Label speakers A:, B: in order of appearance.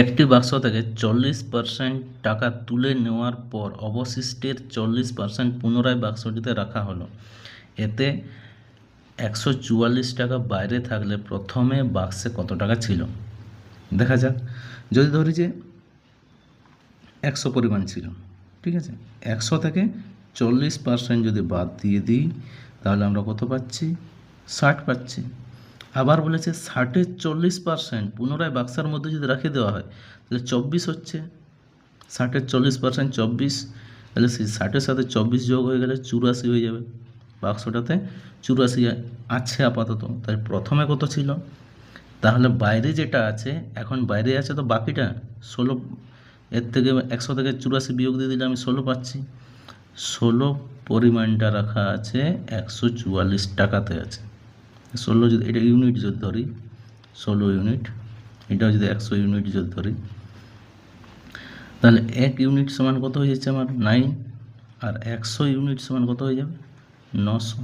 A: একটি বাক্স থেকে চল্লিশ পার্সেন্ট টাকা তুলে নেওয়ার পর অবশিষ্টের চল্লিশ পার্সেন্ট পুনরায় বাক্সটিতে রাখা হলো। এতে একশো চুয়াল্লিশ টাকা বাইরে থাকলে প্রথমে বাক্সে কত টাকা ছিল? দেখা যাক। যদি ধরি যে একশো পরিমাণ ছিল, ঠিক আছে? একশো থেকে চল্লিশ পার্সেন্ট যদি বাদ দিয়ে দিই, তাহলে আমরা কত পাচ্ছি? ষাট পাচ্ছি। আবার বলেছে ষাটের চল্লিশ পার্সেন্ট পুনরায় বাক্সার মধ্যে যদি রাখিয়ে দেওয়া হয়, তাহলে চব্বিশ হচ্ছে। ষাটের চল্লিশ পার্সেন্ট চব্বিশ, তাহলে সেই ষাটের সাথে চব্বিশ যোগ হয়ে গেলে চুরাশি হয়ে যাবে। বাক্সটাতে চুরাশি আছে আপাতত। তাই প্রথমে কত ছিল? তাহলে বাইরে যেটা আছে, এখন বাইরে আছে তো বাকিটা, ষোলো, এর থেকে একশো থেকে চুরাশি বিয়োগ দিয়ে দিলে আমি ষোলো পাচ্ছি। ষোলো পরিমাণটা রাখা আছে, একশো চুয়াল্লিশ টাকাতে আছে। ষোলো যদি, এটা ইউনিট যদি ধরি, ষোলো ইউনিট এটাও যদি একশো ইউনিট যদি ধরি, তাহলে এক ইউনিট সমান কত হয়ে যাচ্ছে আমার নাইন আর একশো ইউনিট সমান কত হয়ে যাবে? নশো।